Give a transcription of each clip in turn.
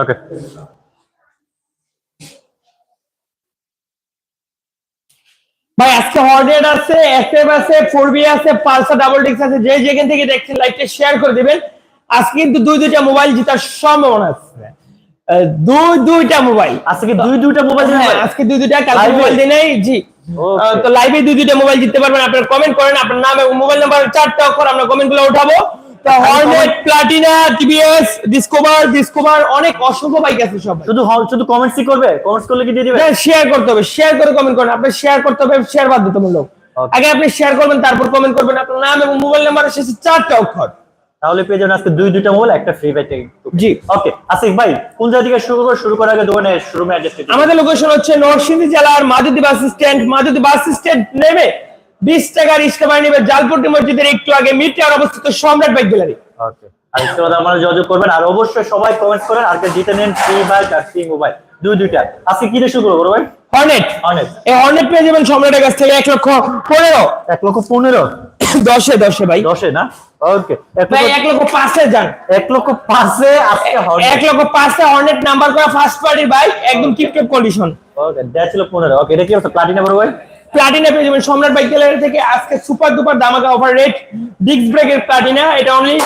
ওকে ভাই আজকে হর্নেট আছে এসএফ আছে ফোর বি আছে পালসার ডাবল ডিক্স আছে যে যেখান থেকে দেখছেন লাইকটা শেয়ার করে দিবেন। আজকে কিন্তু দুই দুইটা মোবাইল জেতার সম্ভাবনা আছে। দুই দুইটা মোবাইল আজকে কি দুই দুইটা মোবাইল হ্যাঁ, আজকে দুই দুইটা কালকে এ? মোবাইল দিনে জি। তো লাইভে দুই দুইটা মোবাইল জিততে পারবেন আপনারা কমেন্ট করেন আপনার নাম এবং মোবাইল নাম্বার চারটা অক্ষর আমরা কমেন্টগুলো উঠাবো। তো Hornet Platina TVS Discover Discover অনেক অসংখ্য বাইক আছে সব। শুধু শুধু কমেন্টসই করবে? কমেন্টস করলে কি দিয়ে দিবে? শেয়ার করতে হবে শেয়ার করে কমেন্ট করেন। আপনি শেয়ার করতে হবে শেয়ার বাধ্যতামূলক। আগে আপনি শেয়ার করবেন তারপর কমেন্ট করবেন। আপনার নাম এবং মোবাইল নাম্বার শেষে চারটা অক্ষর। তাহলে পেয়ে যাবেন আজকে দুই দুইটা মোবাইল একটা ফ্রি বাইক জি। ওকে আসিফ ভাই কোন জায়গা থেকে শুরু করে শুরু করার আগে দোকানে শোরুমে অ্যাড্রেস আমাদের লোকেশন হচ্ছে নরসিংদী জেলার মাদুদি বাস স্ট্যান্ড মাদুদি বাস স্ট্যান্ড নেমে বিশ টাকা রিক্সা ভাড়া নেবে জালপুটি মসজিদের একটু আগে মিটার অবস্থিত সম্রাট বাইক গ্যালারি ওকে। আর আপনারা যোগাযোগ করবেন। আর অবশ্যই সবাই কমেন্ট করেন। আর জিতে নেন ফ্রি বাইক আর ফ্রি মোবাইল দুই দুইটা। আজকে কি দিয়ে শুরু করব ভাই? হর্নেট অনেক এই হর্নেট পেয়ে যাবেন সম্রাটের কাছ থেকে এক লক্ষ পনেরো। এক লক্ষ পনেরো? দশে দশে ভাই। দশে না? ওকে। ভাই লক্ষ এক লক্ষ পাঁচে যান। এক লক্ষ পাঁচে আজকে এক লক্ষ পাঁচে হর্নেট নাম্বার করা ফার্স্ট পার্টির বাইক একদম টিপটপ কন্ডিশন ওকে দেড় ছিল পনেরো। ওকে এটা কি হচ্ছে প্লাটিনা বড় ভাই? প্লাটিনা পেয়ে যাবেন। সম্রাট বাইক গ্যালারি থেকে আজকে সুপার দুপার দামাকা অফার রেট ডিস্ক ব্রেকের প্লাটিনা এটা অনলি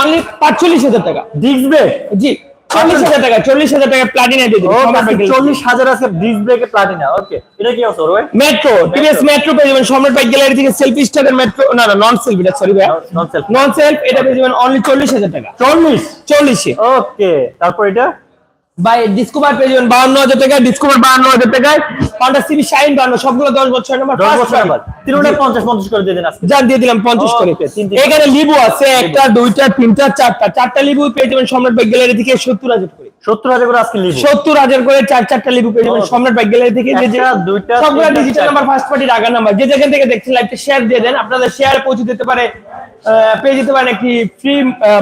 অনলি পাঁচচল্লিশ হাজার টাকা। ডিস্ক ব্রেক জি চল্লিশ হাজার টাকা চল্লিশ হাজার টাকা প্লাটিনা দিয়ে দিবেন চল্লিশ হাজার আছে ডিস্ক ব্রেকে প্লাটিনা ওকে এটা কি বড় ভাই মেট্রো টিভিএস মেট্রো পেয়ে যাবেন সম্রাট বাইক গ্যালারি থেকে সেলফি স্টারের মেট্রো না না নন সেলফ এটা সরি ভাই নন সেলফ নন সেলফ এটা পেয়ে যাবেন অনলি চল্লিশ হাজার টাকা। চল্লিশ? চল্লিশে। ওকে তারপর এটা? বাই ডিসকভার পেয়ে যাবেন বাউন্ন হাজার টাকা ডিসকভার বাউন্ন হাজার টাকায়। হন্ডা সিবি শাইন বাউন্ন সবগুলো দশ বছর নাম্বার তিনটা পঞ্চাশ পঞ্চাশ করে দিয়ে দিন আজকে। যান দিয়ে দিলাম পঞ্চাশ করে এখানে লিবু আছে একটা দুইটা তিনটা চারটা। চারটা লিবু পেয়ে যাবেন সম্রাট বাইক গ্যালারি থেকে সত্তর হাজার করে। সত্তর হাজার করে আজকে লিভ সত্তর হাজার করে চার চারটা লিবু পেয়ে যাবেন. সম্রাট বাইক গ্যালারি থেকে। যে দুইটা, সবগুলো ডিজিটাল নাম্বার ফার্স্ট পার্টির আগা নাম্বার যে যেখান থেকে দেখছেন লাইভটা শেয়ার দিয়ে দেন। আপনাদের শেয়ার পৌঁছে দিতে পারে পেয়ে যেতে পারেন একটি ফ্রি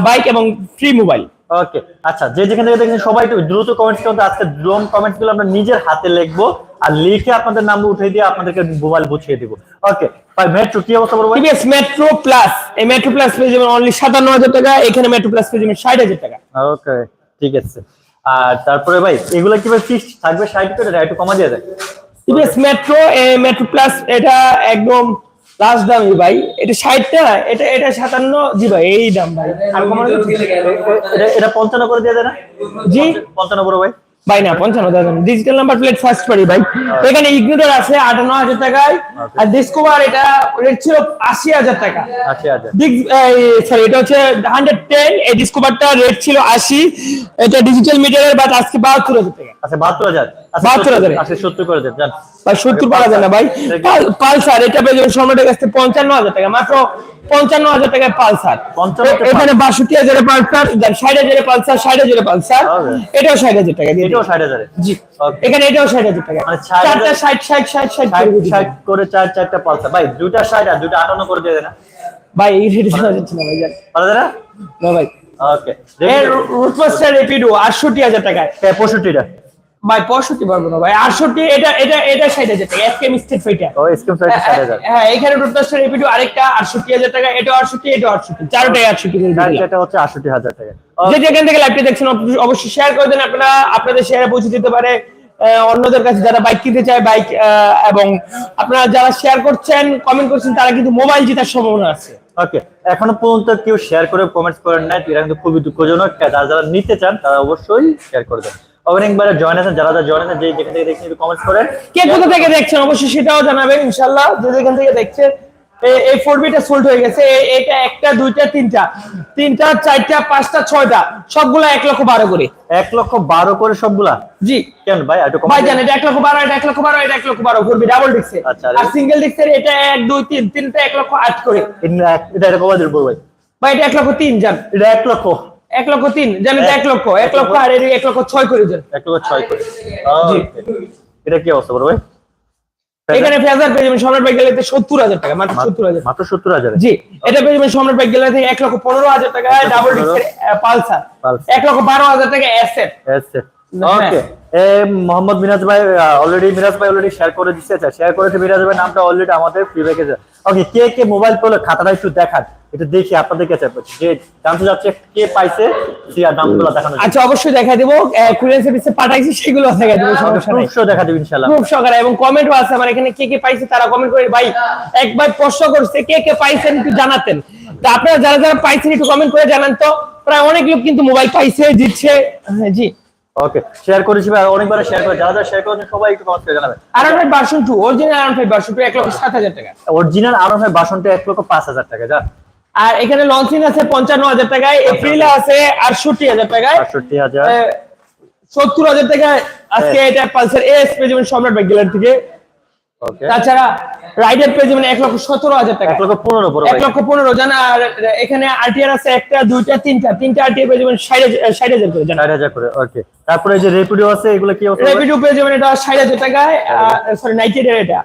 বাইক এবং ফ্রি মোবাইল ওকে আচ্ছা যে যেখান থেকে দেখছেন সবাই একটু দ্রুত কমেন্টস করতে আজকে ড্রোন কমেন্টসগুলো আমরা নিজের হাতে লিখব আর লিখে আপনাদের নাম উঠে দিয়ে আপনাদেরকে মোবাইল বুঝিয়ে দিব। ওকে ভাই মেট্রো কি অবস্থা বলব টিভিএস মেট্রো প্লাস এই মেট্রো প্লাস পেয়ে যাবেন অনলি সাতান্ন হাজার টাকা এখানে মেট্রো প্লাস পেয়ে যাবেন ষাট হাজার টাকা। ওকে ঠিক আছে। আর তারপরে ভাই এগুলো কি ভাই ফিক্স থাকবে ষাট করে একটু কমা দিয়ে দেয় টিভিএস মেট্রো মেট্রো প্লাস এটা একদম লাস্ট দামই ভাই? এটা ষাটটা? এটা এটা সাতান্ন? জি ভাই এই দাম ভাই। আর কমানো এটা এটা পঞ্চান্ন করে দিয়ে দেয় না? জি? পঞ্চান্ন বড় ভাই। ভাই না পঞ্চান্ন ডিজিটাল নাম্বার প্লেট ফার্স্ট পারি ভাই। এখানে ইগনিটর আছে আটান্ন হাজার টাকায় আর ডিসকভার এটা রেট ছিল আশি হাজার টাকা। সরি এটা হচ্ছে হান্ড্রেড টেন এই ডিসকভারটা রেট ছিল আশি। এটা ডিজিটাল মিটারের বাট আজকে বাহাত্তর হাজার টাকা। আচ্ছা বাহাত্তর হাজার। বাহাত্তর হাজারে। আচ্ছা সত্তর করে দেন ভাই সত্তর পারা যায় না ভাই। পাল- পালসার এটা পেয়ে যাবেন সম্রাটের কাছ পঞ্চান্ন হাজার টাকা। মাত্র পঞ্চান্ন হাজার টাকায় পালসার। এখানে বাষট্টি হাজারে পালসার ষাট হাজারে পালসার ষাট হাজারে পালসার এটাও ষাট হাজার টাকা দিয়ে এটাও ষাট হাজারে। জি। এখানে এটাও ষাট হাজার টাকা। মানে 60,000 চারটা ষাট ষাট ষাট ষাট ষাট করে চার চারটা পালসার। ভাই দুইটা ষাট আর দুইটা আটান্ন করে দিয়ে না ভাই এই রেটে দেওয়া যাচ্ছে না ভাই জান। না না ভাই। ওকে রুটমাস্টার রেপিডো আটষট্টি হাজার টাকায়। পঁয়ষট্টিটা। ভাই পঁয়ষট্টি পারব না ভাই আটষট্টি এটা এটা এটা ষাট হাজার টাকা এফ স্টেট ফাইটা হ্যাঁ এখানে রুটমাস্টার রেপিডো আরেকটা আটষট্টি হাজার টাকা এটা আটষট্টি এটা আটষট্টি চারটাই আটষট্টি চারটা হচ্ছে আটষট্টি হাজার টাকা। যে যেখান থেকে লাইভটি দেখছেন অবশ্যই- শেয়ার করে দেন আপনারা আপনাদের শেয়ারে পৌঁছে দিতে পারে অন্যদের কাছে যারা বাইক কিনতে চায় বাইক এবং আপনারা যারা শেয়ার করছেন কমেন্ট করছেন তারা কিন্তু মোবাইল জেতার সম্ভাবনা আছে। ওকে এখনও পর্যন্ত কেউ শেয়ার করে কমেন্টস করেন নাই এটা কিন্তু খুবই দুঃখজনক। যারা যারা নিতে চান তারা অবশ্যই শেয়ার করে দেন। অনেক জয়েন আছেন যারা যারা জয়েন আছেন যে যেখান থেকে দেখছেন কমেন্টস করেন। কে কোথা থেকে দেখছেন অবশ্যই সেটাও জানাবেন ইনশাল্লাহ যে যেখান থেকে দেখছেন এই ফোর বিটা সোল্ড হয়ে গেছে এটা একটা দুইটা তিনটা। তিনটা চারটা পাঁচটা ছয়টা সবগুলো এক লক্ষ বারো করে। এক লক্ষ বারো করে সবগুলা? জি। কেন ভাই একটু ভাই জান এটা এক লক্ষ বারো এটা এক লক্ষ বারো এটা এক লক্ষ বারো করবি ডাবল ডিক্সে আচ্ছা, আর সিঙ্গেল ডিক্সের এটা এক দুই তিন তিনটা এক লক্ষ আট করে। এটা এটা কমাই দেবো ভাই। ভাই এটা এক লক্ষ তিন যান এটা এক লক্ষ। এক লক্ষ তিন জান এটা এক লক্ষ এক লক্ষ আর এর এক লক্ষ ছয় করে যান এক লক্ষ ছয় করে এটা কি অবস্থা বড় ভাই? এখানে ফেজার পেয়ে যাবেন সম্রাট বাইক গ্যালারিতে সত্তর হাজার টাকা মাত্র সত্তর হাজার। মাত্র সত্তর হাজার। জি এটা পেয়ে যাবেন সম্রাট বাইক গ্যালারি থেকে এক লক্ষ পনেরো হাজার টাকা ডাবল ডিক্সের পালসার। এক লক্ষ বারো হাজার টাকা অ্যাসেট ওকে এ মোহাম্মদ মিরাজ ভাই অলরেডি মিরাজ ভাই অলরেডি শেয়ার করে দিচ্ছে আচ্ছা শেয়ার করেছে মিরাজ ভাই নামটা অলরেডি আমাদের প্যাকেজে ওকে কে কে মোবাইল পেল খাতাটা একটু দেখান। একটু দেখি আপনাদের কাছে। যে জানতে যাচ্ছে কে পাইছে সে আর নামগুলো দেখানো আচ্ছা অবশ্যই দেখা দেবো। কুরিয়ার সার্ভিসে পাঠাইছি সেগুলো দেখা দেবো সমস্যা নেই। প্রুফ দেখা দিবেন ইনশাআল্লাহ। খুব সকালে এবং কমেন্টও আছে আমার এখানে কে কে পাইছে তারা কমেন্ট করে ভাই একবার প্রশ্ন করছে কে কে পাইছেন একটু জানাতেন। তা আপনারা যারা যারা পাইছেন একটু কমেন্ট করে জানান তো। প্রায় অনেক লোক কিন্তু মোবাইল পাইছে দিচ্ছে। হ্যাঁ, জি। ওকে শেয়ার করেছি ভাই অনেকবার শেয়ার করে যারা যারা শেয়ার করেছেন সবাই একটু কমেন্ট করে জানাবেন। আরন ফাইভ ভার্সন টু অরিজিনাল আরন ফাইভ ভার্সন টু এক লক্ষ সাত হাজার টাকা। অরিজিনাল আরও ভাই বাসনটা এক লক্ষ পাঁচ হাজার টাকা যা। আর এখানে লঞ্চিং আছে পঞ্চান্ন হাজার টাকায় এপ্রিলে আছে আটষট্টি হাজার টাকায়। আটষট্টি হাজার। সত্তর হাজার টাকায় আজকে এটা পালসার এস পেয়ে যাবেন সম্রাট গ্যালারি থেকে তাছাড়া রাইডার পেয়ে যাবেন এক লক্ষ সতেরো হাজার টাকা। এক লক্ষ পনেরো এক লক্ষ পনেরো জানা আর এখানে আরটিআর আছে একটা দুইটা তিনটা। তিনটা আরটিআর পেয়ে যাবেন ষাট হাজার করে জানা। হাজার করে ওকে তারপরে যে রেপিডিও আছে এগুলো কি হবে? রেপিডো পেয়ে যাবেন এটা ষাট হাজার টাকায় সরি নাইনটি এটা।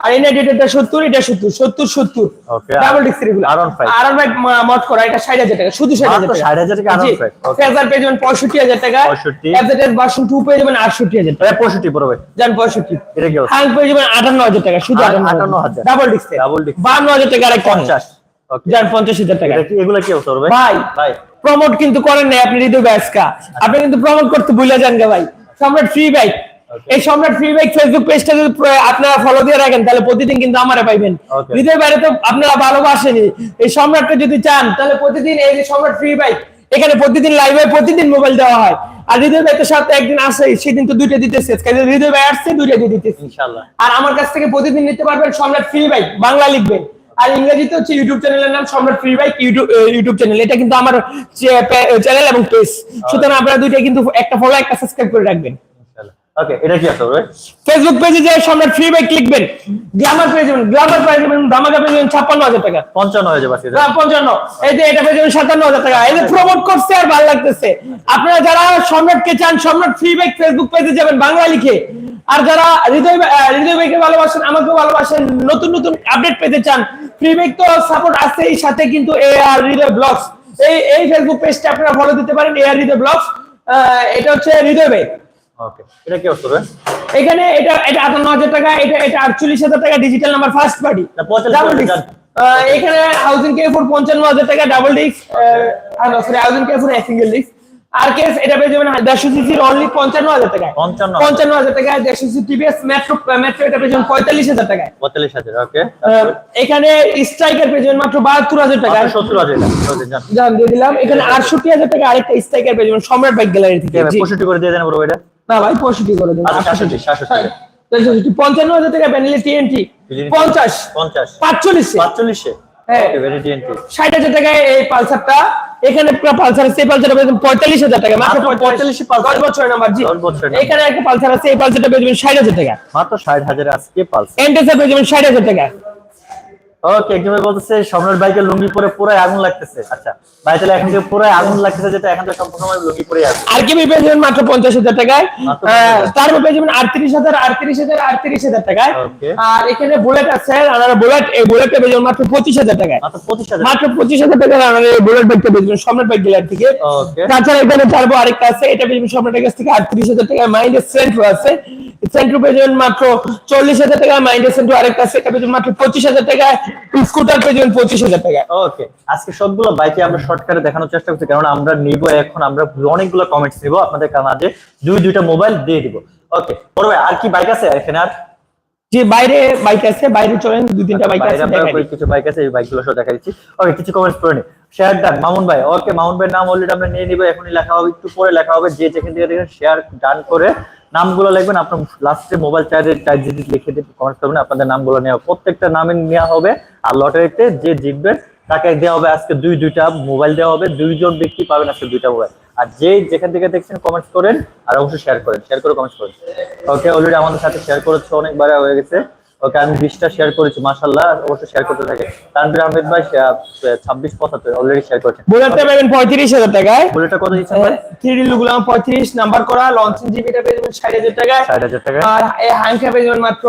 আর এই নাইনটি এটা সত্তর এটা সত্তর সত্তর সত্তর। Okay, ডাবল ডিস্ক এগুলো R15 আর বাইক মত করা এটা ষাট হাজার টাকা শুধু ষাট হাজার মাত্র টাকা। 60,000 টাকা। R15 okay। ফেজার পেয়ে যাবেন পঁয়ষট্টি হাজার টাকা। 65 এফজেড ভার্সন টু পেয়ে যাবেন আটষট্টি হাজার টাকা। এটা পঁয়ষট্টি বড় ভাই। যান পঁয়ষট্টি। এটা কি অবস্থা? হাঙ্ক পেয়ে যাবেন আটান্ন হাজার টাকা শুধু 58,000 ডাবল ডিস্ক। বান্ন হাজার টাকা আরেকটা পঞ্চাশ ওকে যান পঞ্চাশ হাজার টাকা। এটা কি এগুলো কি অবস্থা ভাই ভাই। প্রমোট কিন্তু করেন নাই আপনি হৃদয় ব্যাসকা। আপনি কিন্তু প্রমোট করতে ভুলে যান গে ভাই। সম্রাট ফ্রি বাইক এই সম্রাট ফ্রি বাইক ফেসবুক পেজটা যদি আপনারা ফলো দিয়ে রাখেন তাহলে প্রতিদিন কিন্তু আমারে পাইবেন. হৃদয় বাইরে তো আপনারা ভালোবাসেনি এই সম্রাটকে যদি চান তাহলে প্রতিদিন এই যে সম্রাট ফ্রি বাইক এখানে প্রতিদিন লাইভে প্রতিদিন মোবাইল দেওয়া হয়। আর হৃদয় ভাই তো সাথে একদিন আসে সেদিন তো দুইটা দিতেছে কাজে হৃদয় ভাই আসছে দুইটা দিয়ে দিতেছে ইনশাআল্লাহ। আর আমার কাছ থেকে প্রতিদিন নিতে পারবেন সম্রাট ফ্রি বাইক বাংলা লিখবেন। আর ইংরেজিতে হচ্ছে ইউটিউব চ্যানেলের নাম Samrat free bike YouTube YouTube channel এটা কিন্তু আমার চ্যানেল এবং পেজ সুতরাং আপনারা দুইটা কিন্তু একটা ফলো একটা সাবস্ক্রাইব করে রাখবেন। ওকে এটা কি আছে ফেসবুক পেজে যে সম্রাট ফ্রি বাইক লিখবেন। গ্লামার পেয়ে যাবেন গ্লামার পেয়ে যাবেন ধামাকা পেয়ে যাবেন ছাপ্পান্ন হাজার টাকা। পঞ্চান্ন হয়ে যাবে হ্যাঁ, পঞ্চান্ন। এই যে এটা পেয়ে যাবেন সাতান্ন হাজার টাকা। এই যে প্রমোট করছে আর ভালো লাগতেছে। আপনারা যারা সম্রাটকে চান সম্রাট ফ্রি বাইক ফেসবুক পেজে যাবেন বাংলা লিখে। আর যারা হৃদয় ভালোবাসেন আমাকেও ভালোবাসেন নতুন নতুন আপডেট পেতে চান ফ্রি বাইক তো সাপোর্ট আছে এই সাথে কিন্তু এ আর হৃদয় ব্লগস এই এই ফেসবুক পেজটা আপনারা ফলো দিতে পারেন এ আর হৃদয় ব্লগস এটা হচ্ছে হৃদয় বাইক ওকে এটা কি অবস্থা এখানে এটা এটা টাকা এটা এটা আটচল্লিশ হাজার টাকা ডিজিটাল নাম্বার ফার্স্ট পার্টি না, 45 ডাবল ডিস্ক এখানে হাউজিং কে ফোর পঞ্চান্ন হাজার টাকা double disc sorry housing K four single disc আর কেস এটা পেয়ে যাবেন দেড়শো সিসির অনলি পঞ্চান্ন হাজার টাকায়। 55 পঞ্চান্ন হাজার টাকায় দেড়শো সিসি টিভিএস মেট্রো মেট্রো এটা পেয়ে যাবেন পঁয়তাল্লিশ হাজার টাকায়। পঁয়তাল্লিশ হাজার ওকে এখানে স্ট্রাইকার পেয়ে যাবেন মাত্র বাহাত্তর হাজার টাকা সত্তর হাজার ওকে জান। দিয়ে দিলাম। এখানে আটষট্টি হাজার টাকা আরেকটা স্ট্রাইকার পেয়ে যাবেন সম্রাট বাইক গ্যালারি থেকে। জি। পঁয়ষট্টি করে দিয়ে দেন বড় ভাইটা। না ভাই পঁয়ষট্টি করে দেবেন আচ্ছা সাতষট্টি সাতষট্টি পঞ্চান্ন হাজার টাকা প্যানেলে টিএনটি পঞ্চাশ পঞ্চাশ। পাঁচচল্লিশে। পাঁচচল্লিশে? হ্যাঁ। ষাট হাজার টাকায় এই পালসারটা এখানে পালসার আছে পালসারটা পেয়ে পঁয়তাল্লিশ হাজার টাকা মাত্র পঁয়তাল্লিশ। 45 পালসার। দশ বছরের নাম্বার জি। এখানে একটা পালসার আছে এই পালসারটা পেয়ে যাবেন ষাট হাজার টাকা মাত্র ষাট হাজার আজকে পালস এন্টেসা পেয়ে যাবেন ষাট হাজার টাকা ওকে একজন বলতেছে সম্রাট বাইকের লুঙ্গি পরে পুরাই আগুন লাগতেছে। আচ্ছা ভাই তাহলে এখন থেকে পুরাই আগুন লাগতেছে যেটা এখন থেকে সম্পূর্ণ সময় লুঙ্গি পরে আছে আর কি পেয়ে যাবেন মাত্র পঞ্চাশ হাজার টাকায়। মাত্র আহ, তারপর পেয়ে যাবেন আটত্রিশ হাজার আটত্রিশ হাজার আটত্রিশ হাজার টাকায়। আর এখানে বুলেট আছে আর বুলেট এই পেয়ে যাবেন মাত্র টাকায়। মাত্র পঁচিশ হাজার। মাত্র পঁচিশ হাজার টাকা আমাদের বুলেট বাইকটা পেয়ে যাবেন সম্রাট বাইক ডিলার থেকে। তাছাড়া এখানে চারবো আরেকটা আছে এটা পেয়ে যাবেন সম্রাটের কাছ থেকে আটত্রিশ হাজার টাকা মাইন্ডের সেন্ট্রো আছে। সেন্ট্রো পেয়ে যাবেন মাত্র চল্লিশ হাজার টাকা মাইন্ডের সেন্ট্রো আরেকটা আছে এটা পেয়ে যাবেন মাত্র পঁচিশ হাজার টাকা স্কুটার পেয়ে যাবেন পঁচিশ হাজার টাকা। ওকে আজকে সবগুলো বাইকে আমরা শর্টকাটে দেখানোর চেষ্টা করছি কারণ আমরা নিব এখন আমরা অনেকগুলো কমেন্টস নিব আপনাদের মাঝে দুই দুইটা মোবাইল দিয়ে দিব। ওকে বড় ভাই আর কি বাইক আছে এখানে আর? যে বাইরে বাইক আছে বাইরে চলেন দুই তিনটা বাইক বাইরে আছে কিছু বাইক আছে এই বাইকগুলো সব দেখা দিচ্ছি। ওকে কিছু কমেন্টস করে নি। শেয়ার ডান মামুন ভাই ওকে মামুন ভাইয়ের নাম অলরেডি আমরা নিয়ে নিব এখনই লেখা হবে একটু পরে লেখা হবে যে যেখান থেকে দেখেন শেয়ার ডান করে নামগুলো লিখবেন, আপনার লাস্টে মোবাইল চার্জের চার্জ যদি লিখে দিয়ে কমেন্ট করবেন, আপনাদের নামগুলো নেওয়া প্রত্যেকটা নামে নেওয়া হবে, আর লটারিতে যে জিতবে, তাকে দেওয়া হবে আজকে দুই, দুইটা মোবাইল দেওয়া হবে, দুইজন ব্যক্তি পাবেন আজকে দুইটা মোবাইল আর যে যেখান থেকে দেখছেন কমেন্টস করেন, আর অবশ্যই শেয়ার করেন শেয়ার করে কমেন্টস করেন। ওকে অলরেডি আমাদের সাথে শেয়ার করেছে অনেকবার, হয়ে গেছে। ওকে আমি বিশটা শেয়ার করেছি শেয়ার করতে থাকে। আহমেদ ভাই ছাব্বিশ পঁচাত্তর অলরেডি শেয়ার বুলেটটা পাবেন পঁয়ত্রিশ হাজার টাকায়। বুলেটটা কত দিচ্ছেন থ্রি ডি লুগুলো পঁয়ত্রিশ নাম্বার করা লঞ্চিং জিবিটা পেয়ে যাবেন ষাট হাজার টাকায়। ষাট হাজার টাকা আর এই পেয়ে যাবেন মাত্র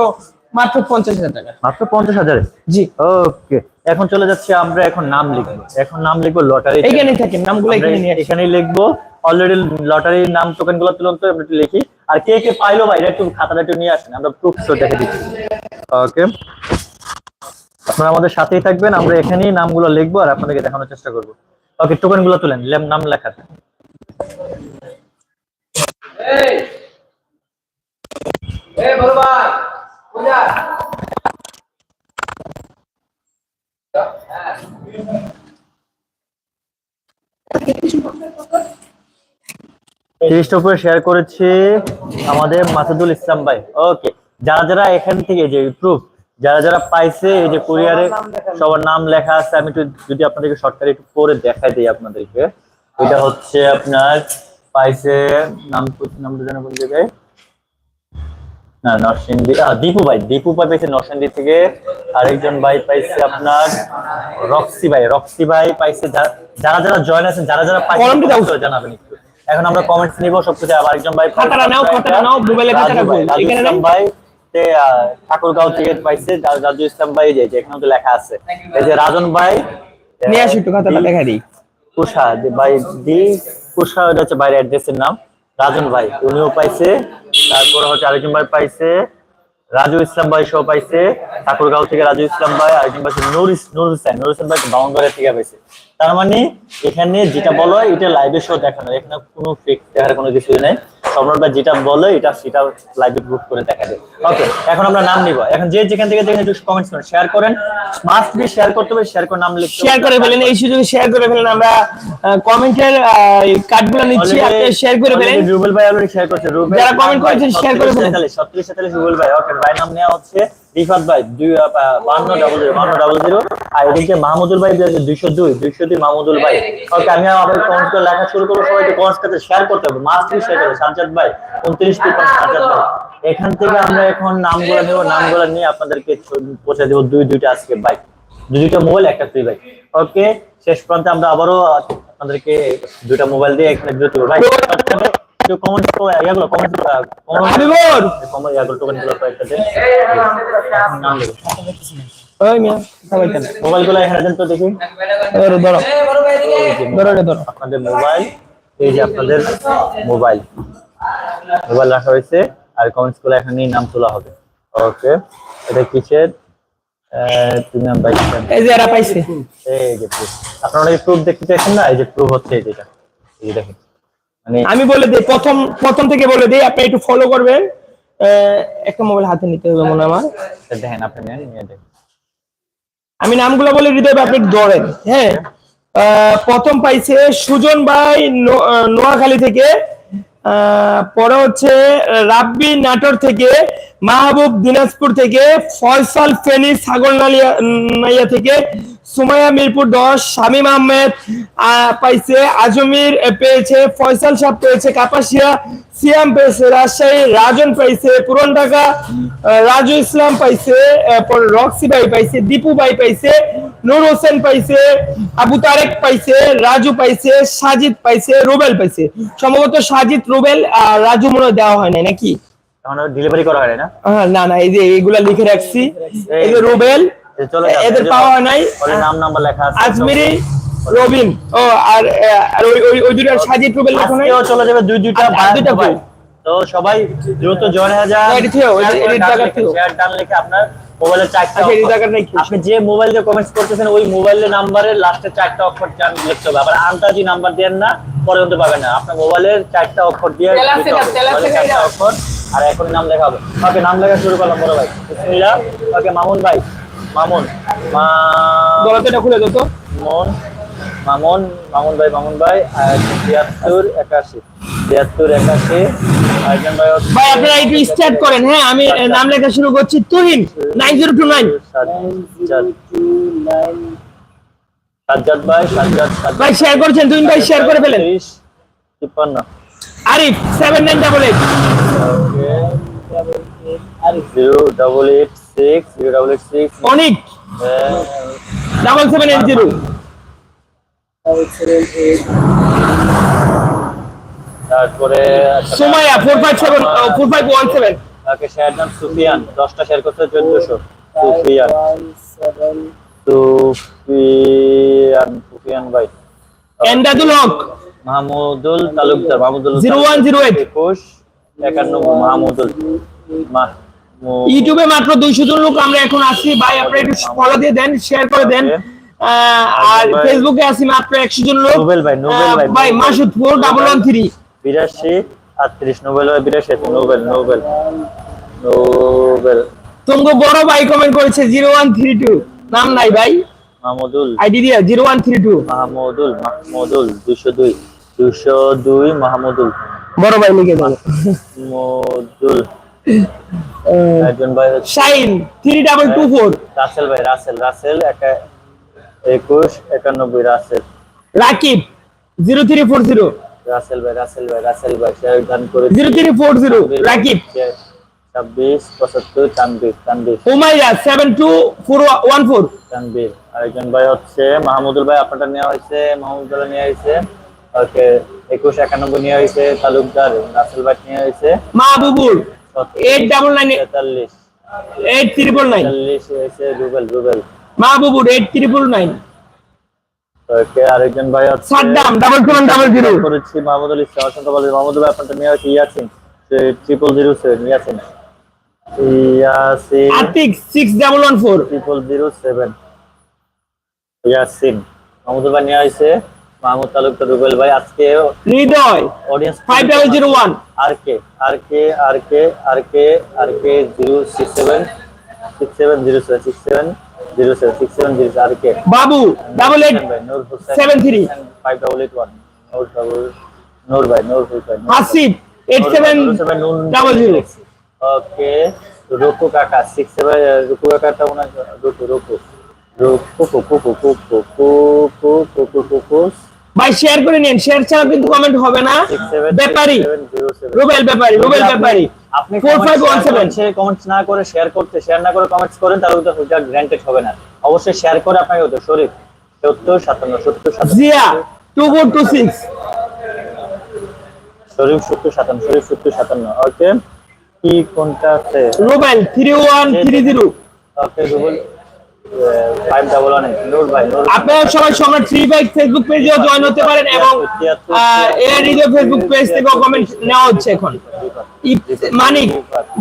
মাত্র পঞ্চাশ হাজার টাকা মাত্র পঞ্চাশ হাজারে? জি। ওকে এখন চলে যাচ্ছে আমরা এখন নাম লিখব। এখন নাম লিখব লটারি এইখানেই থাকেন নামগুলো এখানে আসি। লিখব। অলরেডি লটারির নাম টোকেনগুলো তুলুন তো আমরা লিখি। আর কে কে পাইলো ভাই? একটু খাতাটা একটু নিয়ে আসেন আমরা প্রুফ শো দেখে দিচ্ছি। ওকে আপনারা আমাদের সাথেই থাকবেন আমরা এখানেই নামগুলো লিখব আর আপনাদেরকে দেখানোর চেষ্টা করব। ওকে টোকেনগুলো তুলেন নাম লেখার তিরিশটা উপরে শেয়ার করেছে আমাদের মাসুদুল ইসলাম ভাই। ওকে যারা যারা এখান থেকে যে প্রুফ যারা যারা পাইছে এই যে কুরিয়ারে সবার নাম লেখা আছে আমি একটু যদি আপনাদেরকে একটু পরে দেখাই দিই আপনাদেরকে। এটা হচ্ছে আপনার পাইছে নাম নামটা জানা কোন জায়গায় না নরসিংদী দীপু ভাই দীপু ভাই পাইছে নরসিংদী থেকে। আরেকজন ভাই পাইছে আপনার রক্সি ভাই রক্সি ভাই পাইছে। যারা যারা জয়েন আছেন যারা যারা পাইছে জানাবেন এখন আমরা কমেন্টস নিব সবকিছু আবার একজন ভাই খাতাটা নাও, খাতাটা নাও, মোবাইলে রাজু খাতাটা ভাই, এখানে। ভাই তে, ঠাকুরগাঁও থেকে পাইছে। রাজু ইসলাম ভাই যে এখানে তো লেখা আছে। এই যে রাজন ভাই নিয়ে আসি একটু খাতাটা দেখা দিই। কুষা যে ভাই দি কুষা এটা হচ্ছে বাইরের অ্যাড্রেসের নাম। রাজন ভাই উনিও পাইছে। তারপর হচ্ছে আরেকজন ভাই পাইছে। রাজু ইসলাম ভাই সহ পাইছে। ঠাকুরগাঁও থেকে রাজু ইসলাম ভাই আরেকজন পাইছে নুর নুর হোসেন। নুর হোসেন ভাই বাউন্ডারি থেকে পাইছে। তার মানে এখানে যেটা বলো এটা লাইভে শো দেখানো এখানে কোনো ফেক দেখার কোনো কিছুই নেই। সম্রাট যেটা বলে এটা সেটা লাইভে গ্রুপ করে দেখা যায় ওকে এখন আমরা নাম নিব। এখন যে যেখান থেকে দেখেন একটু কমেন্টস করেন শেয়ার করেন। মাস্ট বি শেয়ার করতে হবে শেয়ার করে নাম লিখতে। শেয়ার করে ফেলেন এই সুযোগে শেয়ার করে ফেলেন। আমরা কমেন্টের কার্ডগুলো নিচ্ছি আপনি শেয়ার করে ফেলেন। রুবেল ভাই অলরেডি শেয়ার করছে রুবেল যারা comment করেছেন, share করে ফেলেন। 37 47 রুবেল ভাই ওকে ভাই নাম নেওয়া হচ্ছে। রিফাত ভাই 52 ডাবল জিরো 52 ডাবল জিরো আর এদিকে মাহমুদুল ভাই 202 202 মাহমুদুল ভাই। ওকে আমি কমেন্ট করে লেখা শুরু করব, সবাইকে কমেন্টস করতে শেয়ার করতে হবে। শেয়ার করবে ভাই 29 টি সাজ্জাদ ভাই। এখান থেকে আমরা এখন নামগুলো নেব, নামগুলো নিয়ে আপনাদেরকে পৌঁছে দেব দুই দুইটা আজকে বাইক দুই দুইটা মোবাইল একটা ওকে শেষ প্রান্তে আমরা আবারও আপনাদেরকে দুইটা মোবাইল দিয়ে এখানে ভাই একটু কমেন্ট ইয়াগুলো কমেন্ট হাবিবুর কমেন্ট ইয়াগুলো টোকেনগুলো। কয়েকটা দেন নাম লিখুন। ওই মিয়া মোবাইলগুলো এখানে দেন তো দেখি। ধরো ধরো ধরো ধরো। আপনাদের মোবাইল এই যে আপনাদের মোবাইল মোবাইল রাখা হয়েছে আর কমেন্টসগুলো এখানে নাম তোলা হবে। ওকে এটা কিসের? প্রিমিয়াম বাইক এই যে এরা পাইছে। এই যে প্রুফ আপনারা এই প্রুফ দেখতে চাইছেন না? এই যে প্রুফ হচ্ছে এই যেটা এই দেখেন। আমি বলে দিই প্রথম প্রথম থেকে বলে দিই আপনি একটু ফলো করবেন। একটা মোবাইল হাতে নিতে হবে মনে আমার। দেখেন আপনি আমি নামগুলো বলে দিতে হবে আপনি ধরেন হ্যাঁ? প্রথম পাইছে সুজন ভাই নোয়াখালী থেকে। আহ, পরে হচ্ছে রাব্বি নাটোর থেকে মাহবুব দিনাজপুর থেকে ফয়সাল ফেনী ছাগলনালিয়া নাইয়া থেকে সুমাইয়া মিরপুর দশ শামীম আহমেদ পাইছে আজমির পেয়েছে ফয়সাল সাহেব পেয়েছে কাপাসিয়া সিয়াম পেয়েছে রাজশাহী রাজন পাইছে পুরন ঢাকা রাজু ইসলাম পাইছে রক্সি ভাই পাইছে দীপু ভাই পাইছে নূর হোসেন পাইছে আবু তারেক পাইছে রাজু পাইছে সাজিদ পাইছে রুবেল পাইছে। সম্ভবত সাজিদ রুবেল আর রাজু মনে দেওয়া হয় নাই নাকি? ডেলিভারি করা হয় না? না না এই যে এইগুলা লিখে রাখছি। এই যে রুবেল এদের পাওয়া নাই। নাম নাম্বার লেখা আছে আজমিরি রবিন। ও আর ওই ওই- ওই দুটো সাজিদ রুবেল লেখা নাই? চলে যাবে দুই দুইটা আর দুইটা। তো সবাই দ্রুত জয়েন হয়ে যান। এটা এটা- শেয়ার টাকা ডান লিখে আপনার মোবাইলে চারটা আচ্ছা, এই নাই আপনি যে মোবাইল দিয়ে কমেন্টস করতেছেন ওই মোবাইলের নাম্বারের লাস্টে চারটা অক্ষর চান লিখতে হবে। আবার আন্তাজি নাম্বার দেন না পরে হতে পাবেন না। আপনার মোবাইলের চারটা অক্ষর দিয়ে চারটা অক্ষর আর এখনই নাম লেখা হবে। ওকে নাম লেখা শুরু করলাম বড় ভাই? বিসমিল্লাহ। ওকে মামুন ভাই? মামুন মা দলাতে এটা খুলে দিত মামুন মামুন মামুন ভাই মামুন ভাই তিয়াত্তর একাশি তিয়াত্তর একাশি ভাই আপনারা একটু স্টার্ট করেন হ্যাঁ আমি নাম লেখা শুরু করছি Tuhin nine zero two nine Sajjad. ভাই সাজ্জাদ ভাই শেয়ার করছেন তুহিন ভাই শেয়ার করে ফেলেন। তিপ্পান্ন। Arif seven nine double eight zero double eight six zero double eight six Anik! Double seven eight zero তারপরে Sumaiya four five seven four five one seven okay share নাম সুফিয়ান। দশটা শেয়ার করতে চোদ্দশো। সুফিয়ান। সুফিয়ান সুফিয়ান ভাই। এন্দাদুল হক। মাহমুদুল তালুকদার মাহমুদুল 0108 একুশ একানব্বই মাহমুদুল। মো- ইউটিউবে মাত্র দুইশো জন লোক আমরা এখন আছি। ভাই আপনারা একটু ফলো দিয়ে দেন শেয়ার করে দেন। আর ফেসবুকে আছি মাত্র একশো জন লোক। ভাই, নোবেল ভাই, ভাই Masud four double one three বিরাশি আটত্রিশ নোবেল ভাই বিরাশি নোবেল নোবেল। নোবেল। তোমাকে বড় ভাই কমেন্ট করেছে জিরো ওয়ান থ্রি টু নাম নাই ভাই। মাহমুদুল। আইডি দিয়া zero one three two Mahmudul Mahmudul দুশো দুই। দুশো দুই মাহমুদুল। বড় ভাই লিখে দেবো মদুল একজন ভাই হচ্ছে Shain three double two four Rasel ভাই রাসেল রাসেল একা একুশ একানব্বই Rasel. Rakib zero three four zero Rasel ভাই রাসেল ভাই রাসেল ভাই সে গান করে zero three four zero Rakib. ছাব্বিশ পঁচাত্তর তানবির তানবির ওয়ান ফোর তানবির আরেকজন ভাই হচ্ছে মাহমুদুল ভাই আপনারটা নেওয়া হয়েছে মাহমুদুল্লাহ নেওয়া হয়েছে। ওকে একুশ একানব্বই নেওয়া হয়েছে তালুকদার রাসেল ভাই নেওয়া হয়েছে। মাহবুবুল। এইট ডাবল নাইন তেতাল্লিশ। Eight triple nine Rubel Rubel. Mahbubul eight triple nine okay আরেকজন ভাই হচ্ছে Saddam double seven double zero করেছি মাহমুদুল ইসলাম অসংখ্য বলে মাহমুদুল ভাই আপনারটা নেওয়া হয়েছে Yasin. Triple zero seven Yasin. Yasin. Atik six double one four triple zero seven Yasin. Mahmudul ভাই নেওয়া হয়েছে মাহমুদ তালুকদার রুবেল ভাই আজকে Hridoy audience five double zero one R K R K R K R K R K zero six seven six seven zero seven six seven zero seven six seven zero R K Babu double eight Nur Hossain Seven three. Five double eight one Nur double Nur ভাই Nur Hossain Hasib eight seven double zero okay Ruku কাকা six seven রুকু কাকাটা হয় রুকু রুকু ভাই share করে নিন share ছাড়া কিন্তু কমেন্ট হবে না। ব্যাপারি। রুবেল ব্যাপারি রুবেল ব্যাপারি। আপনি কমেন্টস না করে শেয়ার করতে শেয়ার না করে কমেন্টস করেন তাহলে তো ওটা গ্র্যান্টেড হবে না। অবশ্যই শেয়ার করে আপনাকে হতো শরীফ সত্তর সাতান্ন সত্তর সাতান্ন। Zia two four two six Sharif সত্তর সাতান্ন শরীফ সত্তর সাতান্ন। ওকে কি কোনটা আছে Rubel three one three zero okay Google আপনারা সবাই সম্রাট থ্রি বাইক ফেসবুক পেজেও জয়েন হতে পারেন এবং এর ফেসবুক পেজ থেকেও কমেন্ট নেওয়া হচ্ছে এখন। মানিক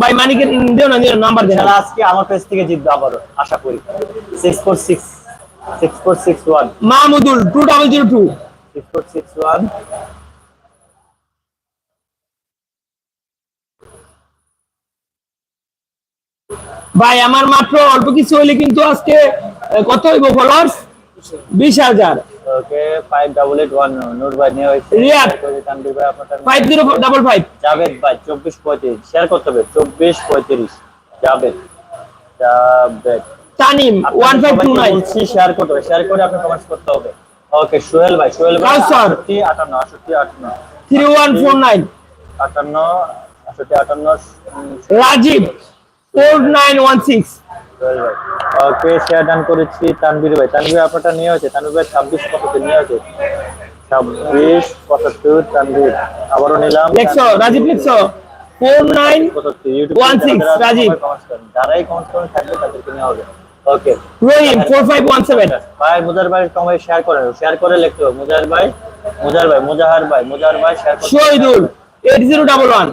ভাই মানিকের দিও না নাম্বার দেন। আজকে আমার পেজ থেকে জিতবে আবারও আশা করি। Six four six six four six one Mahmudul two double zero two six four six one ভাই আমার মাত্র অল্প কিছু হইলে কিন্তু আজকে কত হইব ফলোয়ার্স বিশ হাজার। Tanim one five two nine share করতে হবে শেয়ার করে আপনি কমেন্টস করতে হবে। ওকে সোহেল ভাই সোহেল ভাই কাউসার। আটষট্টি আটান্ন আটষট্টি আটান্ন। থ্রি ওয়ান ফোর নাইন আটান্ন আটষট্টি আটান্ন। উম, Rajib. Four nine one six Sohel ভাই ওকে শেয়ার ডান করেছি তানভীর ভাই। তানভীর আপনারটা নিয়ে হয়েছে? তানভীর ভাই ছাব্বিশ পঁচাত্তর নিয়ে হয়েছে? ছাব্বিশ পঁচাত্তর তানভীর। আবারও নিলাম। লেখছো রাজীব লেখছো ফোর নাইন রাজীব। যারাই কমেন্ট করেন থাকবে তাদেরকে নেওয়া হবে। Okay Rahim four five one seven ভাই মুজার ভাই কমে শেয়ার করেন। শেয়ার করে লিখতে হবে। মুজার ভাই মুজার ভাই মুজাহার ভাই মুজাহার ভাই share Shahidul eight zero double one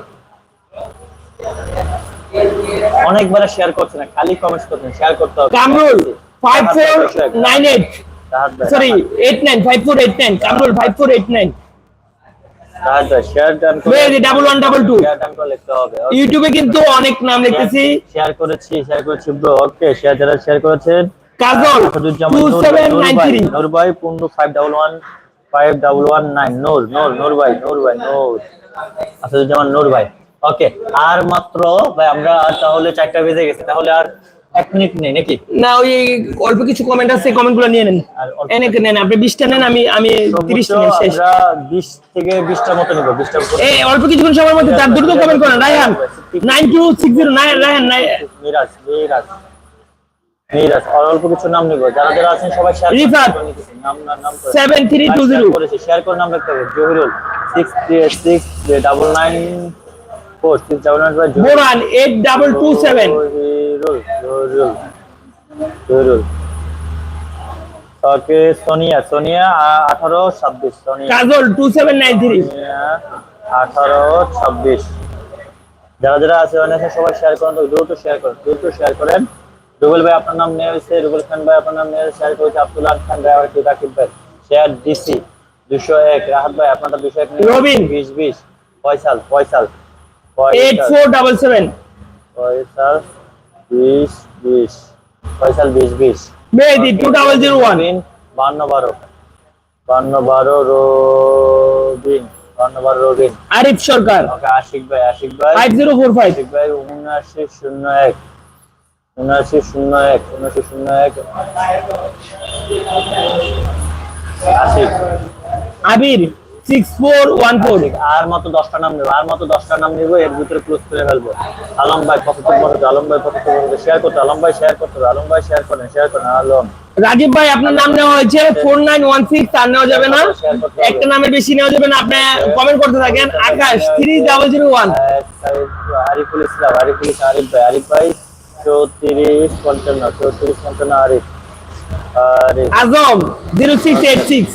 অনেকবার শেয়ার করছেন না খালি কমেন্টস করছেন শেয়ার করতে হবে। Kamrul five four nine eight Rahat ভাই sorry eight nine five four eight nine Kamrul five four eight nine Rahat ভাই শেয়ার ডান করে Where is it? Double one, share done করে লিখতে হবে। ইউটিউবে কিন্তু অনেক নাম লিখতেছি। শেয়ার করেছি শেয়ার করেছি ব্রো ওকে শেয়ার যারা শেয়ার করেছেন কাজল নূর ভাই থ্রি নূর ভাই five double one five double one nine Nur Nur Nur ভাই নূর ভাই নূর। আসাদুজ্জামান নূর ভাই ওকে আর মাত্র ভাই আমরা তাহলে চারটা বেজে গেছে তাহলে আর এক মিনিট নেই নাকি? না ওই অল্প কিছু কমেন্ট আছে কমেন্টগুলো নিয়ে নেন। এনে নেন আপনি বিশটা নেন আমি আমি তিরিশটা নেন শেষ। আমরা বিশ থেকে বিশটা মতো নেব বিশটা এই অল্প কিছুক্ষণ সময়ের মধ্যে তার দ্রুত কমেন্ট করেন। Raihan nine two six zero nine Raihan Miraj Miraj Miraj আর অল্প কিছু নাম নেব। যারা যারা আছেন সবাই শেয়ার রিফাত। নাম নাম seven three two zero share করে নাম রাখতে হবে। Zahirul six six double nine বোরান eight double two seven Zahirul Zahirul Zahirul okay Sonia Sonia আঠারো ছাব্বিশ Sonia Kajol two seven nine three আঠারো ছাব্বিশ যারা যারা আছে অনেকে সবাই শেয়ার করেন দ্রুত শেয়ার করেন দ্রুত শেয়ার করেন। রুবেল ভাই আপনার নাম নেওয়া হয়েছে রুবেল খান ভাই আপনার নাম নেওয়া শেয়ার করেছে আব্দুল আল খান ভাই কি রাকিব ভাই। শেয়ার ডিসি দুশো এক রাহাত ভাই আপনারটা দুশো এক রবিন। বিশ বিশ Faisal Faisal eight four double seven Faisal বিশ বিশ। ফয়সাল বিশ বিশ। Mehedi two double zero one বান্ন বারো। বান্ন বারো রবিন। বান্ন বারো রবিন। আরিফ সরকার। ওকে আশিক ভাই আশিক ভাই। Five zero four five Ashiq ভাই উনআশি শূন্য এক। উনআশি শূন্য এক উনআশি শূন্য এক। Ashik. Abir. Six four one four আর মাত্র দশটা নাম নেব আর মাত্র দশটা নাম নেব এর ভিতরে ক্লোজ করে ফেলব। আলম ভাই পঁচাত্তর বছর আলম ভাই পঁচাত্তর বছর শেয়ার করতে আলম ভাই শেয়ার করতে আলম ভাই শেয়ার করেন শেয়ার করেন আলম। রাজীব ভাই আপনার নাম নেওয়া হয়েছে ফোর নাইন ওয়ান সিক্স আর নেওয়া যাবে না। একটা নামের বেশি নেওয়া যাবে না আপনি কমেন্ট করতে থাকেন। Akash three double zero one Ariful Islam Ariful Islam Arif ভাই আরিফ ভাই চৌত্রিশ পঞ্চান্ন চৌত্রিশ পঞ্চান্ন Arif Arif Azam zero six eight six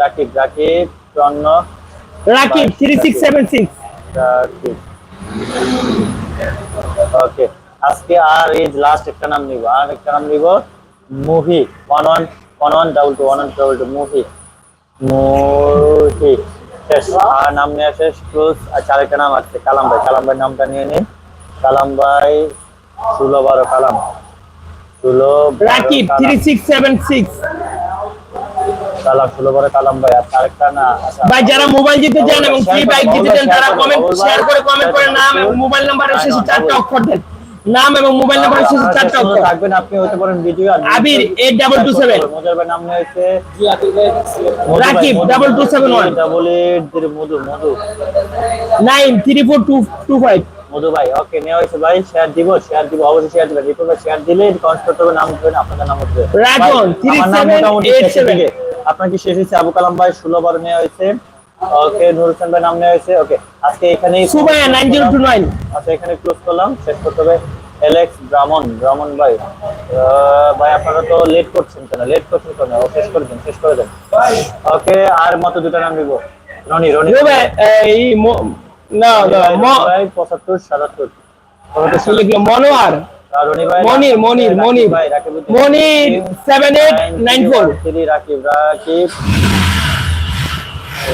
Rakib Rakib চুয়ান্ন Rakib three six seven six Rakib. Okay আজকে আর এই লাস্ট একটা নাম নিব আর একটা নাম নিব Muhi one one one one double two one one double two Muhi Muhi শেষ আর নাম নেওয়া শেষ ক্লোজ আচ্ছা আরেকটা নাম আছে কালাম ভাই। কালাম ভাই নামটা নিয়ে নিন। কালাম ভাই ষোলো বারো কালাম। ষোলো Rakib three six seven six Kalam ষোলো বারো কালাম ভাই আর আরেকটা না আচ্ছা ভাই যারা মোবাইল জিতে চান এবং ফ্রি বাইক জিতে চান তারা কমেন্ট শেয়ার করে কমেন্ট করে নাম এবং মোবাইল নাম্বারের শেষে চারটা অক্ষর দেন। নাম এবং মোবাইল নাম্বারের শেষে চারটা অক্ষর। থাকবেন আপনি হতে পারেন ভিডিও আবির, 8227 মজার ভাই নাম হয়েছে Rakib, 2271 double eight Madhu Madhu nine three four two two five Madhu ভাই ওকে নেওয়া হয়েছে ভাই শেয়ার দিব শেয়ার দিব অবশ্যই শেয়ার দিবেন। রিপোর্ট শেয়ার দিলে কনস্ট করতে হবে নাম দেবেন আপনাদের নাম উঠবে রাজন, আমার নাম 3787 মোটামুটি শেষের দিকে। আপনার কি শেষ হয়েছে? আবু কালাম ভাই ষোলো বার নেওয়া হয়েছে। ওকে নুর হোসেন ভাই নাম নেওয়া হয়েছে। ওকে আজকে এখানেই Subaiya nine zero two nine আচ্ছা এখানে ক্লোজ করলাম। শেষ করতে হবে। এলেক্স ব্রাহ্মণ ব্রাহ্মণ ভাই। ভাই আপনারা তো লেট করছেন কেন? লেট করছেন কেন? ও শেষ করে দেন শেষ করে দেন। ওকে আর মতো দুটো নাম দিব। রনি রনি। এই না না, কি মনোয়ার। মনির মনির মনির। মনির রাকিব রাকিব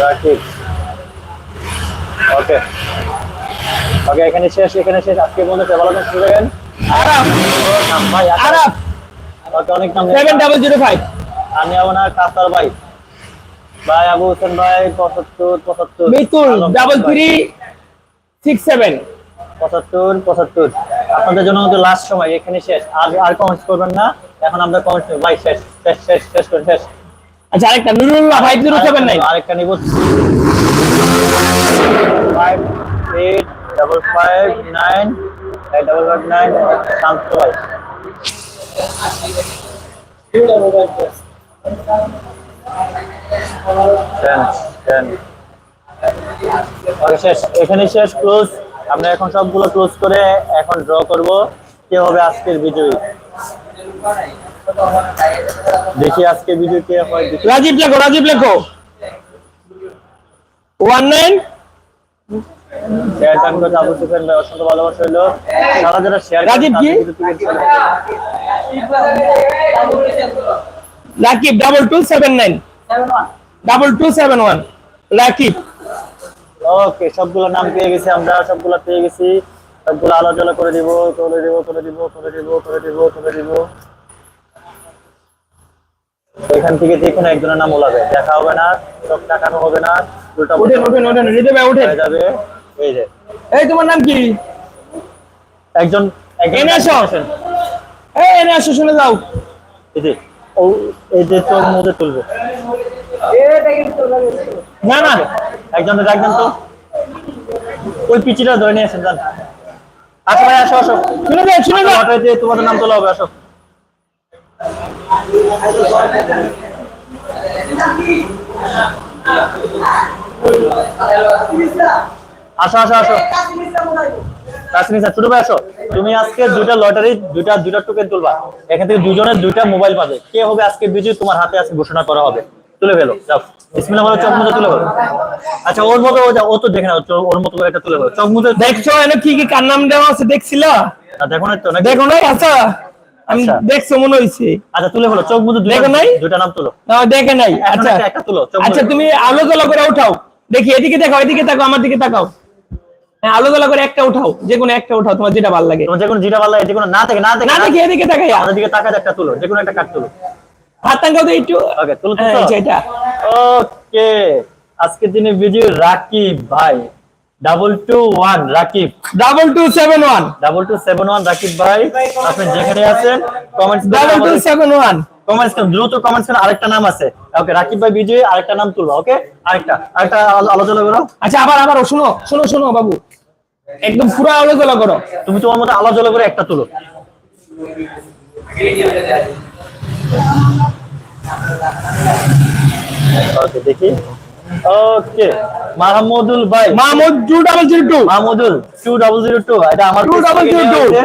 রাকিব ওকে। ওকে এখানে শেষ এখানে শেষ। আজকে বন্ধু ভালো আরাফ। নাম ভাই আরাফ। ওকে অনেক নাম সেভেন ডাবল জিরো ফাইভ আমি আপনার কাসার ভাই। ভাই আবু হোসেন ভাই পঁচাত্তর পঁচাত্তর। Mitul double three six seven পঁচাত্তর পঁচাত্তর। আপনাদের জন্য লাস্ট সময় এখানে শেষ। আর আর কমেন্টস করবেন না। এখন আমরা কমেন্টস ভাই শেষ শেষ শেষ শেষ করে শেষ। আচ্ছা আরেকটা। Nurullah five zero seven nine আরেকটা নিব। Five eight double five nine double five nine Shanto ভাই। টেন টেন শেষ এখানে শেষ ক্লোজ আমরা এখন সবগুলো ক্লোজ করে এখন ড্র করব। কে হবে আজকের বিজয়ী? দেখি আজকে বিজয়ী কে হয় রাজীব লেখো রাজীব লেখো। ওয়ান নাইন শেয়ার টান করে আবু সুফিয়ান ভাই অসংখ্য ভালোবাসা হলো যারা যারা শেয়ার রাজীব কি? Rakib double two seven nine double two seven one Rakib. Okay সবগুলো নাম পেয়ে গেছি আমরা সবগুলো পেয়ে গেছি। সবগুলো আলোচনা করে দিব করে দিব করে দিব করে দিব করে দিব করে দিব। এখান থেকে যে কোনো একজনের নাম ওলাবে দেখা হবে না সব টাকানো হবে না উল্টা উঠেন উঠেন উঠেন হৃদয় ভাই উঠেন যাবে এই যে। এই তোমার নাম কি? একজন একজন এনে আসো। এই এনে আসো শুনে যাও। এই যে এই যে তোর মধ্যে তুলবো। না না। একজন একজন তো। ওই পিচিটা ধরে নিয়ে আসেন যান। আসো ভাই আসো আসো। শুনে যাও শুনে যাও। দিয়ে তোমাদের নাম তোলা হবে আসো। আসো আসো আসো। তাসমিন স্যার ছোট ভাই আসো। তুমি আজকে দুইটা লটারি দুইটা দুইটা টোকেন তুলবা। এখান থেকে দুজনের দুইটা মোবাইল পাবে। কে হবে আজকে বিজয়ী তোমার হাতে আজকে ঘোষণা করা হবে। তুলে ফেলো যাও। বিসমিল্লাহ বলে চোখ মুজে তুলে বলো। আচ্ছা ওর মতো ও তো দেখে না ওর মতো করে একটা তুলে বলো। চোখ মুজে দেখছ এনে কি কি কার নাম দেওয়া আছে দেখছিল? আর দেখো না তো নাকি? দেখো নাই আচ্ছা। আমি আচ্ছা। দেখছ মনে হইছে। আচ্ছা তুলে বলো চোখ মুজে দেখো নাই? দুটা নাম তুলো। না, দেখে নাই আচ্ছা। একটা- একটা তুলো চোখ আচ্ছা তুমি আলো জ্বলা করে উঠাও। দেখি এদিকে তাকাও এদিকে তাকাও আমার দিকে তাকাও। হ্যাঁ আলো জ্বলা করে একটা উঠাও যে কোনো একটা উঠাও তোমার যেটা ভালো লাগে। তোমার যে কোনো জিরা ভালো লাগে যে কোনো না থেকে না থেকে না দেখি এদিকে তাকাই আমাদের দিকে তাকায় একটা তুলো যে কোনো একটা কাট তুলো। তো একটু। ওকে তুলো তো ওকে দিনে ভিডিও রাকিব ভাই। Double two one Rakib. Double two seven one double two seven one Rakib ভাই। আপনি যেখানে আছেন comments double two seven one comments করেন দ্রুত কমেন্টস করেন আরেকটা নাম আছে। ওকে রাকিব ভাই বিজয় আরেকটা নাম তুলবো ওকে আরেকটা আরেকটা আলো- আলোচনা করো। আচ্ছা আবার আবার শোনো শোনো শোনো বাবু। একদম পুরো আলো জ্বলা করো। তুমি তোমার মতো আলোচনা করে একটা তুলো। ওকে দেখি। ওকে মাহমুদুল ভাই। Mahmud two double zero Mahmudul এটা আমার 2002 page থেকে নেওয়া হয়েছে।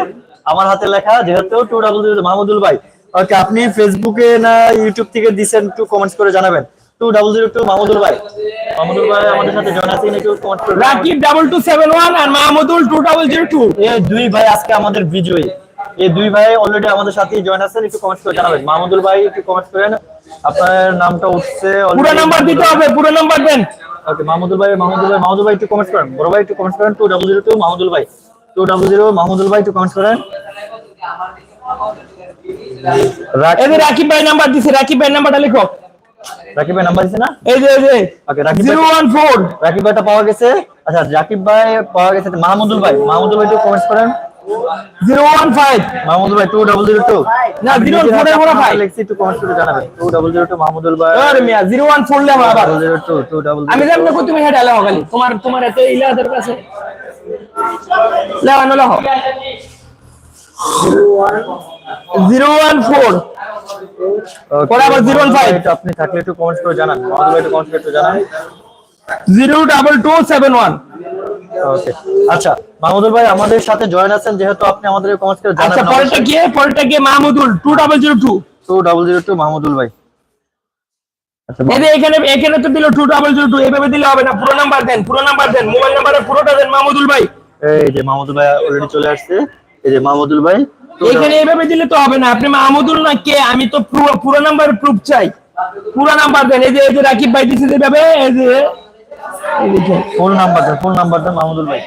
আমার হাতে লেখা যেহেতু টু ডাবল জিরো মাহমুদুল ভাই। ওকে আপনি ফেসবুকে না ইউটিউব থেকে দিছেন একটু কমেন্টস করে জানাবেন। Two double zero two Mahmudul ভাই। মাহমুদুল ভাই আমাদের সাথে জয়েন আছেন একটু কমেন্ট করে Rakib double two seven one আর Mahmudul two double zero two এই দুই ভাই আজকে আমাদের বিজয়ী। এই দুই ভাই অলরেডি আমাদের সাথে জয়েন আছেন একটু কমেন্ট করে জানাবেন। মাহমুদুল ভাই একটু কমেন্ট করেন। আপনার নামটা উঠছে পুরো নাম্বার দিতে হবে পুরো নাম্বার দেন। ওকে মাহমুদুল ভাই মাহমুদুল ভাই মাহমুদুল ভাই একটু কমেন্ট করেন। বড় ভাই একটু কমেন্ট করেন two double zero two Mahmudul ভাই। টু ডাবল জিরো মাহমুদুল ভাই একটু কমেন্ট করেন। এই যে রাকিব ভাই নাম্বার দিছে রাকিব ভাই নাম্বারটা লিখো। রাকিব ভাই নাম্বার দিছে না? এই যে এই যে ওকে রাকিব জিরো ভাই ওয়ান ফোর রাকিব ভাইটা পাওয়া গেছে। আচ্ছা রাকিব ভাই পাওয়া গেছে। মাহমুদুল ভাই মাহমুদুল ভাই একটু কমেন্ট করেন। 015 মাহমুদুল একটু কমেন্ট করে জানাবেন। মাহমুদুল ভাই। তুমি আপনি থাকলে একটু কমেন্ট করে জানান। Zero double two seven one okay আচ্ছা মাহমুদুল ভাই আমাদের সাথে জয়েন আছেন যেহেতু আপনি আমাদের কমেন্ট করে আচ্ছা জানান পরেরটা কি? পরেরটা কি? Mahmudul. Two double zero two two double zero two Mahmudul ভাই। আচ্ছা এখানে এখানে তো দিল টু ডাবল জিরো টু এভাবে দিলে হবে না। পুরো নাম্বার দেন পুরো নাম্বার দেন মোবাইল নাম্বারে পুরোটা দেন মাহমুদুল ভাই। এই যে মাহমুদুল ভাই অলরেডি চলে আসছে। এই যে মাহমুদুল ভাই এখানে এভাবে দিলে তো হবে না। আপনি মাহমুদুল না কে? আমি তো পুরো পুরো নাম্বার প্রুফ চাই। পুরো নাম্বার দেন। এই যে এই যে রাকিব ভাই দিছে যেভাবে এই যে এই দেখেন। ফুল নাম্বার দেন ফুল নাম্বার মাহমুদুল ভাই।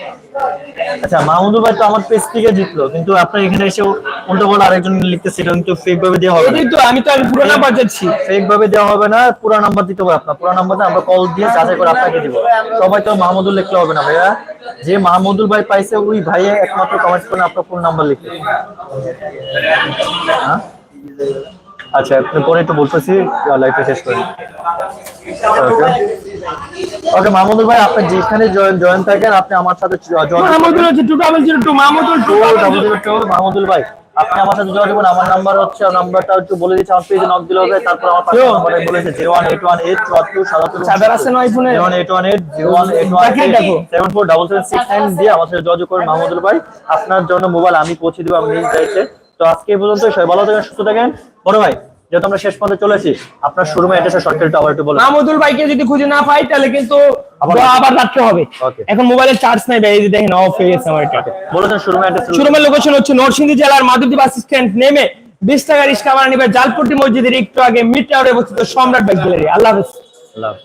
আচ্ছা মাহমুদুল ভাই তো আমার পেজ থেকে জিতলো কিন্তু আপনার এখানে এসে উল্টো বলে আরেকজন লিখতে সেটা কিন্তু ফেক ভাবে দেওয়া হবে তো আমি তো আগে পুরো নাম্বার চাচ্ছি ফেক ভাবে দেওয়া হবে না পুরো নাম্বার দিতে হবে আপনার। পুরো নাম্বার আমরা কল দিয়ে যাচাই করে আপনাকে দিব। সবাই তো মাহমুদুল লিখলে হবে না ভাইয়া। যে মাহমুদুল ভাই পাইছে ওই ভাই একমাত্র কমেন্ট করে আপনার ফুল নাম্বার লিখতে হ্যাঁ? আচ্ছা পরে একটু বলতেছি লাইফে শেষ করেন ওকে মাহমুদুল ভাই আপনি যেখানে জয়েন থাকেন আপনি আমার সাথে জয়েন মাহমুদুল হচ্ছে two double zero two Mahmudul two double zero two Mahmudul ভাই আপনি আমার সাথে যোগাযোগ করুন আমার নাম্বার হচ্ছে নাম্বারটা একটু বলে দিচ্ছি আমার পেজে নক দিলে হবে তারপর আমার পাশে নাম্বারে বলেছে zero one eight one eight চুয়াত্তর সাতাত্তর চার্জার আছে না আইফোনে zero one eight one eight zero one eight one দেখেন দেখো। Seven four double seven six nine দিয়ে আমার সাথে যোগাযোগ করুন মাহমুদুল ভাই। আপনার জন্য মোবাইল আমি পৌঁছে দেবো আমি নিজ দায়িত্বে তো আজকে পর্যন্ত সবাই ভালো থাকেন সুস্থ থাকেন। বড় ভাই যেহেতু আমরা শেষ পর্যন্ত চলেছি আপনার শোরুমে এটা শর্টকাট আবার একটু বলুন। মাহমুদুল ভাইকে যদি খুঁজে না পাই তাহলে কিন্তু আবার- রাখতে হবে। এখন মোবাইলের চার্জ নাই ভাই এই যে দেখেন অফ হয়ে গেছে আমার এটা দেন শোরুমে অ্যাড্রেস শোরুমের লোকেশন হচ্ছে নরসিংদী জেলার মাধুদী বাস স্ট্যান্ড নেমে বিশ টাকা রিক্সা ভাড়া নিবে জালপট্টি মসজিদের একটু আগে মিড টাওয়ারে অবস্থিত সম্রাট বাইক গ্যালারি আল্লাহ হাফেজ। আল্লাহ।